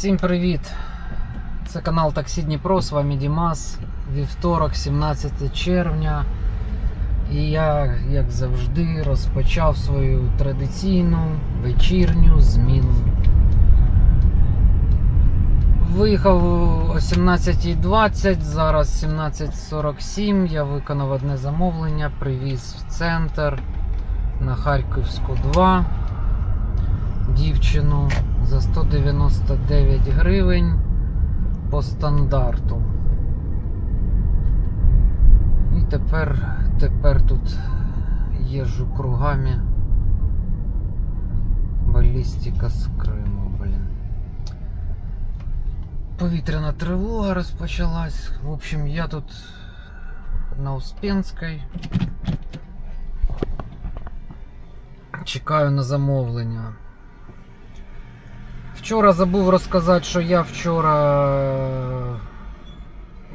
Всім привіт! Це канал Таксі Дніпро, з вами Дімас. Вівторок, 17 червня. І я, як завжди, розпочав свою традиційну вечірню зміну. Виїхав о 17.20, зараз 17.47. Я виконав одне замовлення, привіз в центр на Харківську 2 дівчину за 199 гривень по стандарту. І тепер, тепер тут їжджу кругами. Балістика з Криму, блін. Повітряна тривога розпочалась. В общем, я тут на Успенській. Чекаю на замовлення. Вчора забув розказати, що я вчора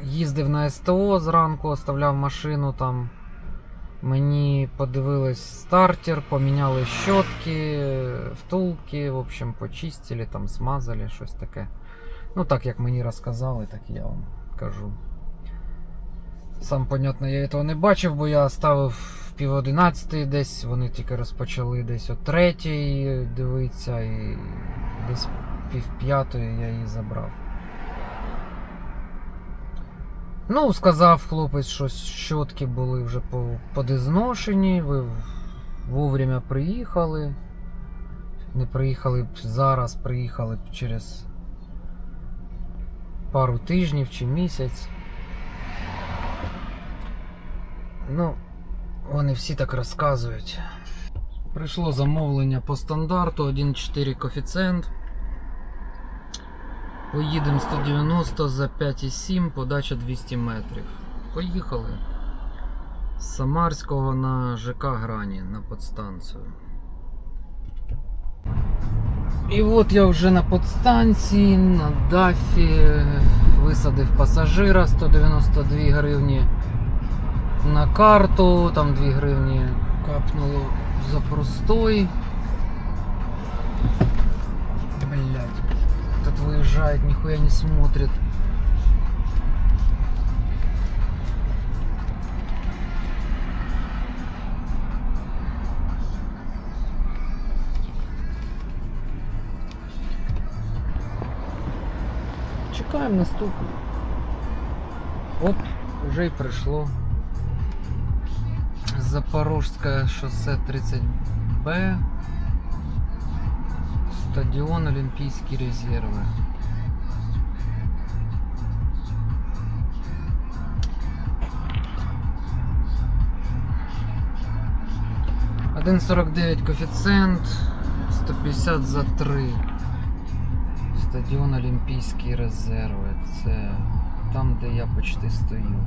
їздив на СТО зранку, оставляв машину там. Мені подивились стартер, поміняли щотки, втулки, в общем, почистили, там смазали, щось таке. Ну, так як мені розказали, так я вам кажу. Сам, понятно, я цього не бачив, бо я ставив в пів одинадцятої десь, вони тільки розпочали десь о третій дивитися, і десь пів п'ятої я її забрав. Ну, сказав хлопець, що щотки були вже подизношені, ви вовремя приїхали. Не приїхали б зараз, приїхали б через пару тижнів чи місяць. Ну, вони всі так розказують. Прийшло замовлення по стандарту 1,4 коефіцієнт. Поїдемо 190 за 5,7, подача 200 метрів. Поїхали. З Самарського на ЖК Грані на подстанцію. І от я вже на подстанції, на дафі висадив пасажира 192 гривні на карту, там 2 гривні капнуло за простой. Блять, тут выезжает, нихуя не смотрит. Чекаємо наступне. Оп, вже й прийшло. Запорожское шоссе 30Б. Стадион Олимпийские резервы. Один сорок дев'ять коефіцієнт, 150 за 3. Стадіон Олімпійські резерви. Це там, де я почти стою.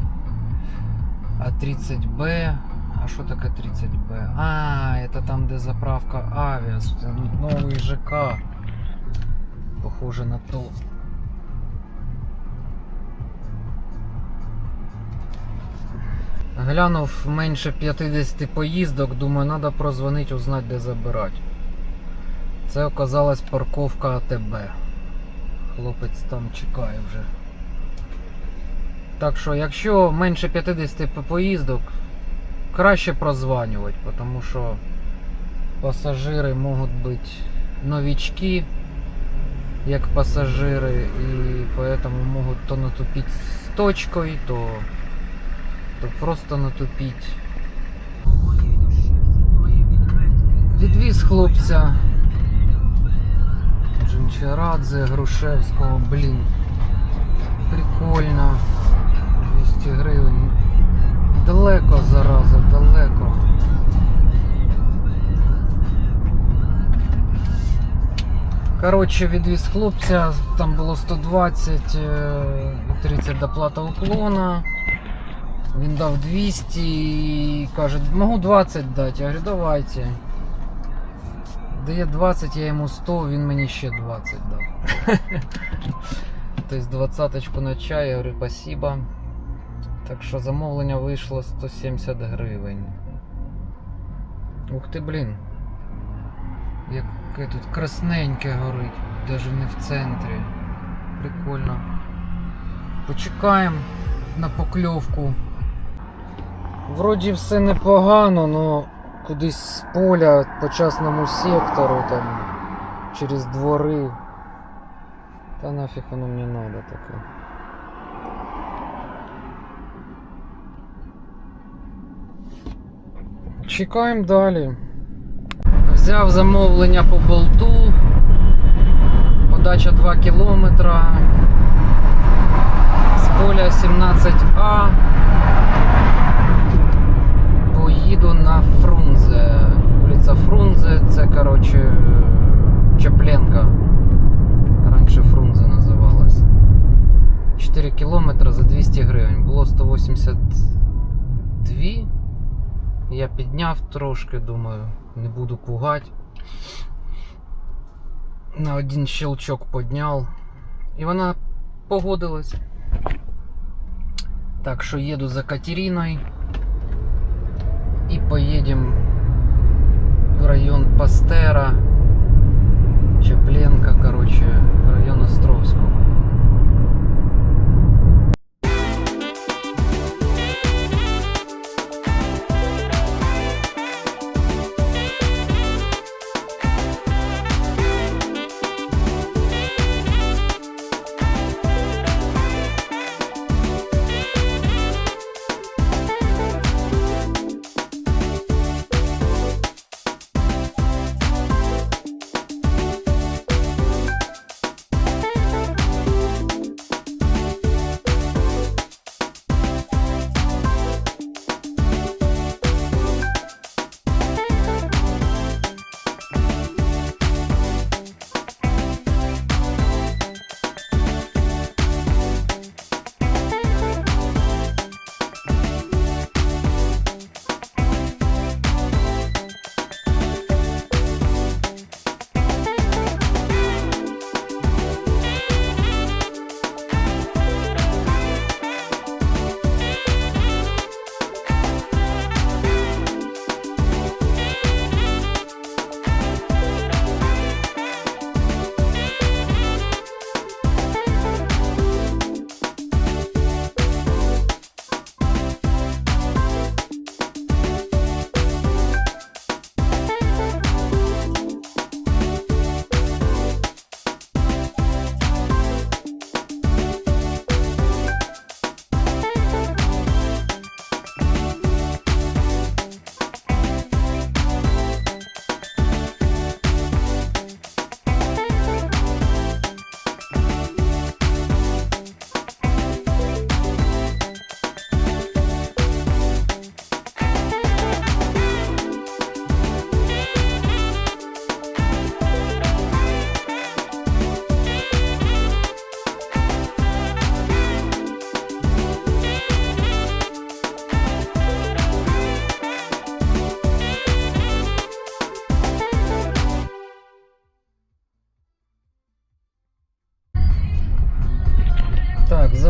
А 30Б. А що таке 30Б? А, это там, де заправка Авіас. Новий ЖК. Похоже на то. Глянув менше 50 поїздок, думаю, треба прозвонити, узнати, де забирати. Це оказалась парковка АТБ. Хлопець там чекає вже. Так що, якщо менше 50 поїздок, краще прозванювати, тому що пасажири можуть бути новички, як пасажири, і поэтому можуть то натупити з точкою, то, то просто натупити. Відвіз хлопця Джинчарадзе, Грушевського, блін. Прикольно. 200 гривень. Далеко зараза, далеко. Коротше, відвіз хлопця, там було 120 е, і 30 доплата уклона. Він дав 200 і каже, можу 20 дати. Я говорю, давайте. Дає 20, я йому 100, він мені ще 20 дав. Тобто двадцаточку на чай, я говорю, спасибо. Так що замовлення вийшло 170 гривень. Ух ти, блін. Яке тут красненьке горить, навіть не в центрі. Прикольно. Почекаємо на покльовку. Вроді все непогано, но кудись з поля по частному сектору там через двори. Та нафіг воно мені надо таке. Чекаємо далі. Взяв замовлення по болту. Подача 2 кілометра. З поля 17А. Поїду на Фрунзе. Вулиця Фрунзе, це, коротше, Чепленка. Раніше Фрунзе називалась. 4 кілометри за 200 гривень. Було 182. Я підняв трошки, думаю, не буду пугать. На один щелчок підняв. І вона погодилась. Так що їду за Катериною. И поедем в район Пастера, Чепленко, короче, район Островского.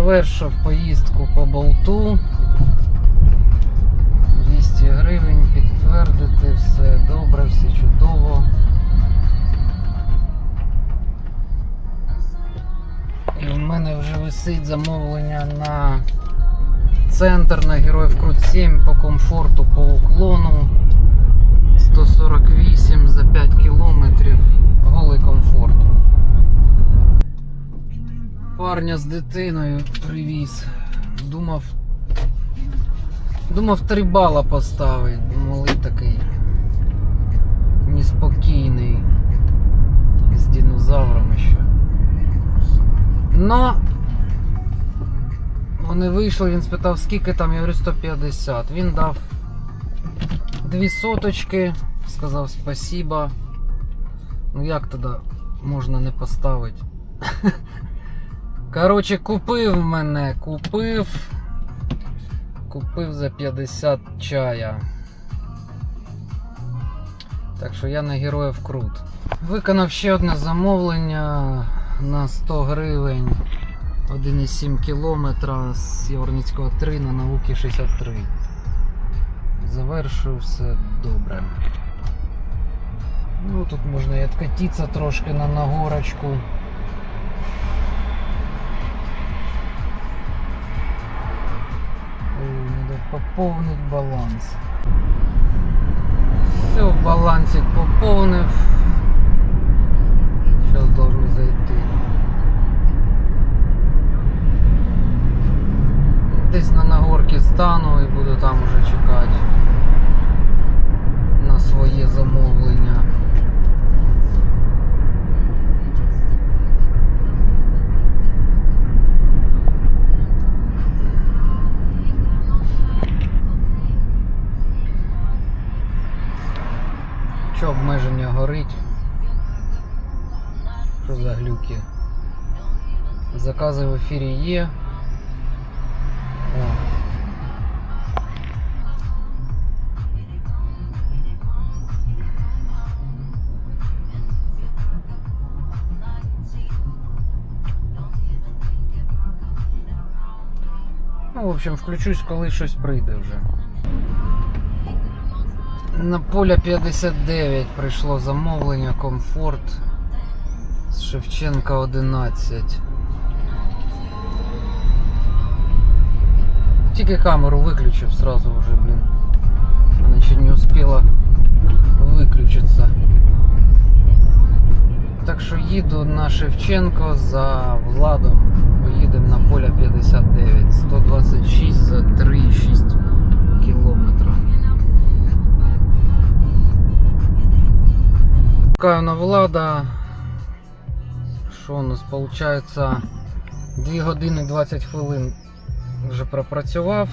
Завершив поїздку по болту. 200 гривень, підтвердити, все добре, все чудово. І в мене вже висить замовлення на центр на Героїв Крут 7 по комфорту, по уклону. 148 Парня з дитиною привіз. Думав. Думав три бала поставить. Малий такий. Неспокійний. З динозаврами ще. Но вони вийшли, він спитав, скільки там, я говорю 150. Він дав дві соточки, сказав спасіба. Ну як тоді можна не поставити? Коротше, купив мене, купив. Купив за 50 чая. Так що я на героїв крут. Виконав ще одне замовлення на 100 гривень. 1,7 кілометра з Яворницького 3 на науки 63. Завершив все добре. Ну тут можна і откатитися трошки на нагорочку. Поповнить баланс. Все, балансик поповнив. Сейчас должен зайти. Десь на нагорці стану і буду там уже чекати на своє замовлення. горить? Що за глюки? Закази в ефірі є. О. Ну, в общем, включусь, коли щось прийде вже. На поля 59 прийшло замовлення комфорт з Шевченка 11. Тільки камеру виключив сразу вже, блін. Вона ще не успіла виключитися. Так що їду на Шевченко за Владом. Поїдемо на поля 59. 126 за 3,6 кілометра. Чекаю на Влада. Що у нас виходить? 2 години 20 хвилин вже пропрацював.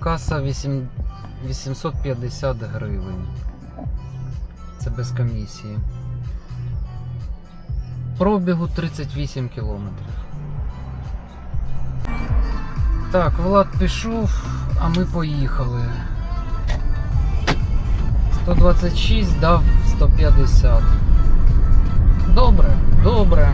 Каса 8, 850 гривень. Це без комісії. Пробігу 38 кілометрів. Так, Влад пішов, а ми поїхали. 126 дав 150. Добре, добре.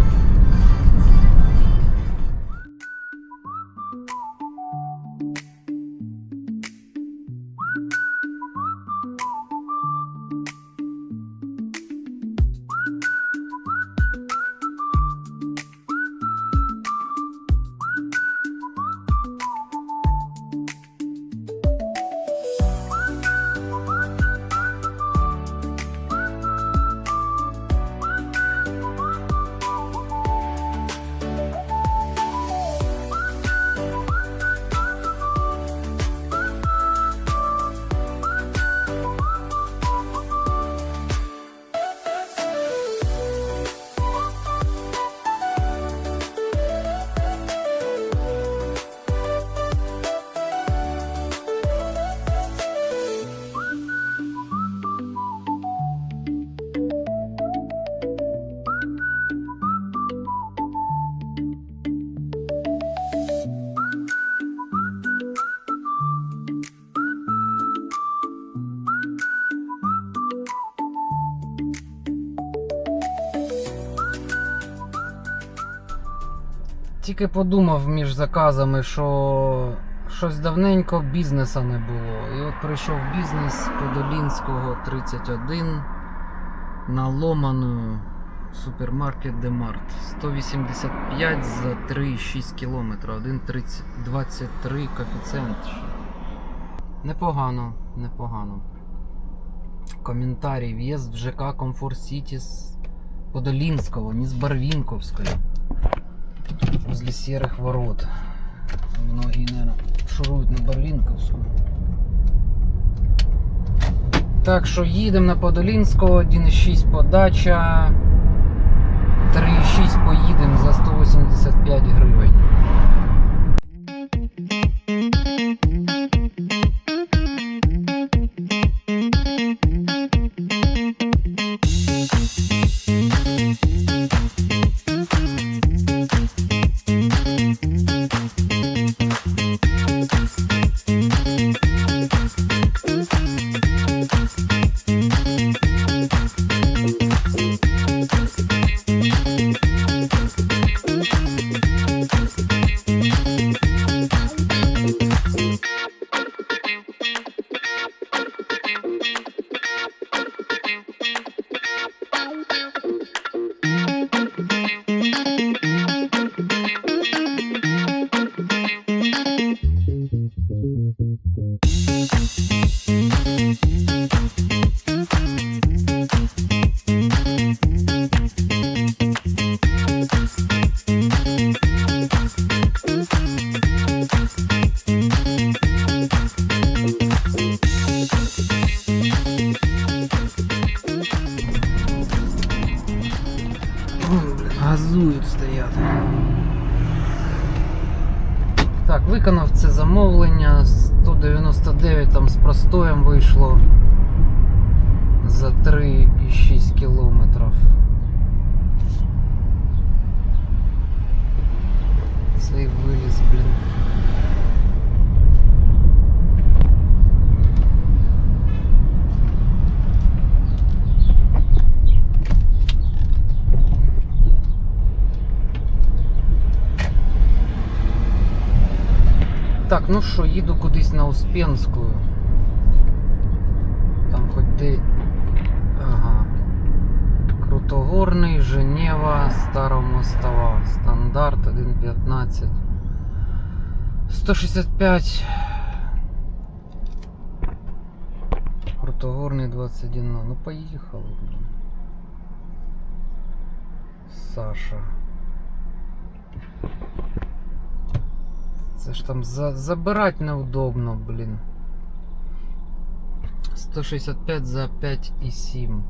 Тільки подумав між заказами, що щось давненько бізнеса не було. І от прийшов бізнес Подолінського 31 на Ломану супермаркет Демарт. 185 за 3,6 км. 1,23 коефіцієнт. Непогано, непогано. Коментарій. В'їзд в ЖК Комфорт Сіті з Подолінського, не з Барвінковської возле серых ворот. Многие, наверное, шурують на Барлінковську. Так що їдемо на Подолінського, 1,6 подача. 3,6 поїдемо ну що, їду кудись на Успенську. Там хоч де. Ага. Крутогорний, Женева, Старомостова. Стандарт 1.15. 165. Крутогорний 21. Ну поїхали, блін. Саша. Це ж там за, забирать неудобно, блін. 165 за 5,7.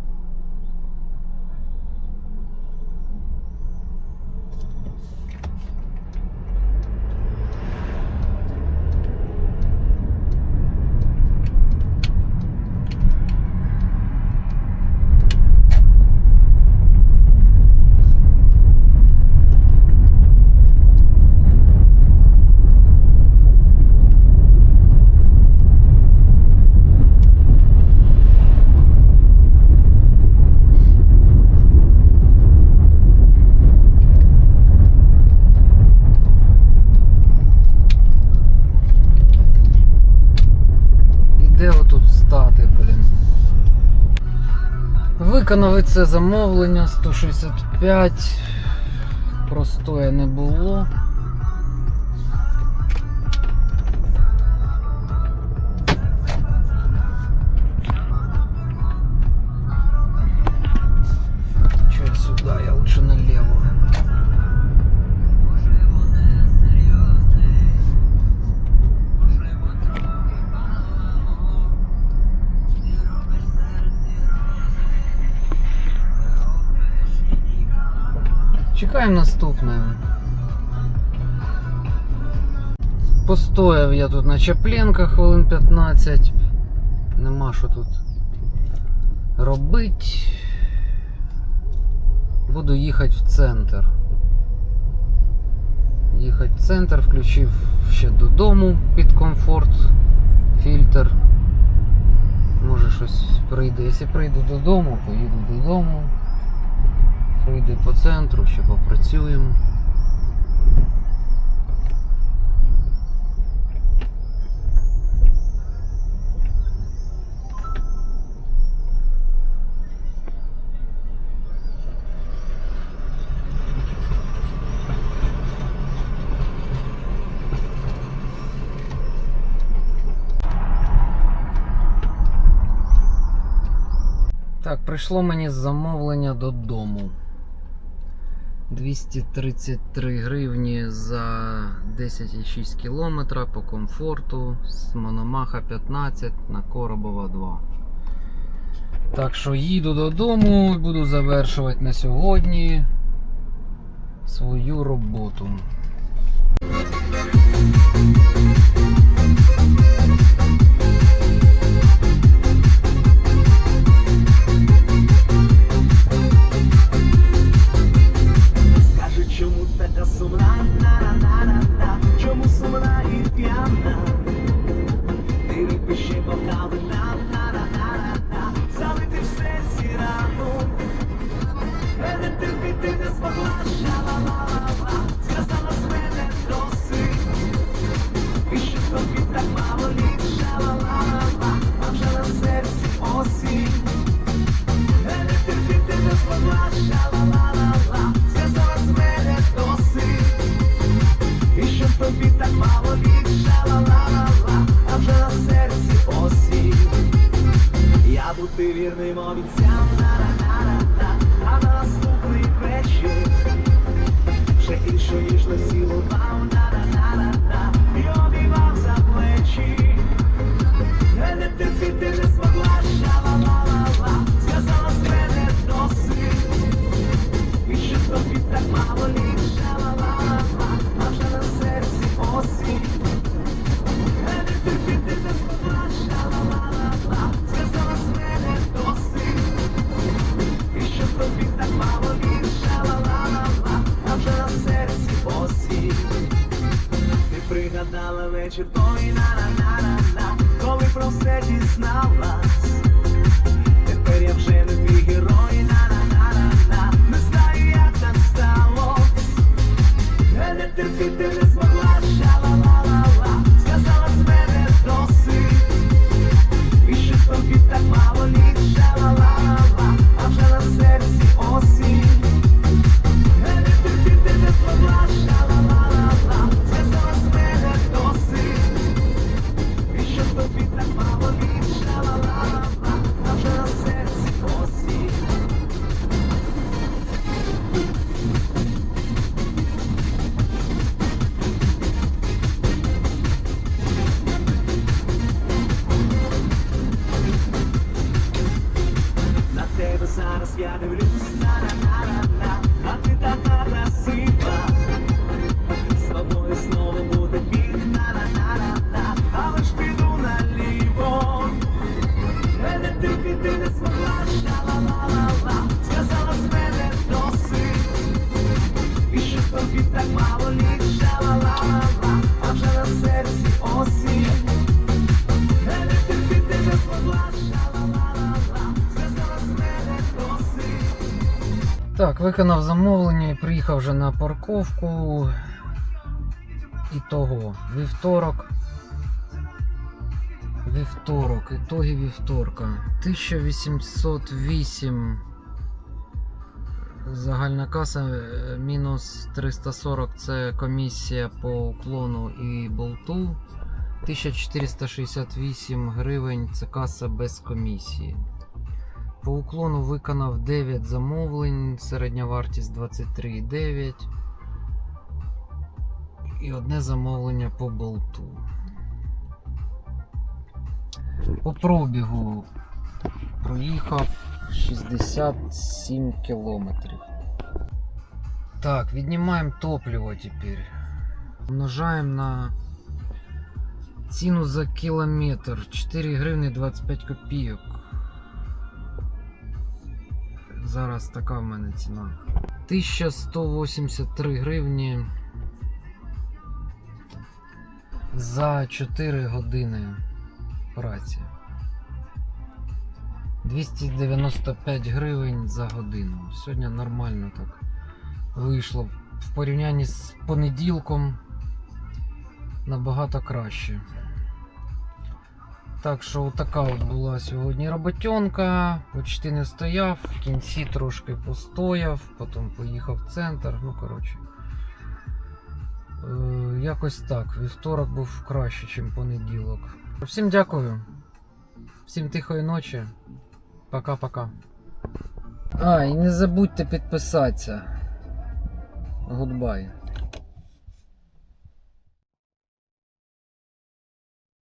І де отут стати, блін? Виконав і це замовлення 165. Простоя не було. Чекаємо наступне. Постояв я тут на Чапленках хвилин 15. Нема що тут робить. Буду їхати в центр. Їхати в центр, включив ще додому під комфорт, фільтр. Може щось прийде. Якщо прийду додому, поїду додому. Пройди по центру, ще попрацюємо. Так, прийшло мені замовлення додому. 233 гривні за 10,6 км по комфорту з Мономаха 15 на Коробова 2. Так що їду додому і буду завершувати на сьогодні свою роботу. Чому така сумна, Виконав замовлення і приїхав вже на парковку. Ітого вівторок. Вівторок, ітоги вівторка. 1808. Загальна каса е, мінус 340 це комісія по уклону і болту. 1468 гривень це каса без комісії. По уклону виконав 9 замовлень, середня вартість 23,9. І одне замовлення по болту. По пробігу проїхав 67 кілометрів. Так, віднімаємо топливо тепер. Умножаємо на ціну за кілометр 4 гривні 25 копійок. Зараз така в мене ціна. 1183 гривні за 4 години праці. 295 гривень за годину. Сьогодні нормально так вийшло. В порівнянні з понеділком набагато краще. Так що така от була сьогодні роботенка. Почти не стояв, в кінці трошки постояв, потім поїхав в центр. Ну, коротше. Е, якось так. Вівторок був краще, ніж понеділок. Всім дякую. Всім тихої ночі. Пока-пока. А, і не забудьте підписатися. Гудбай.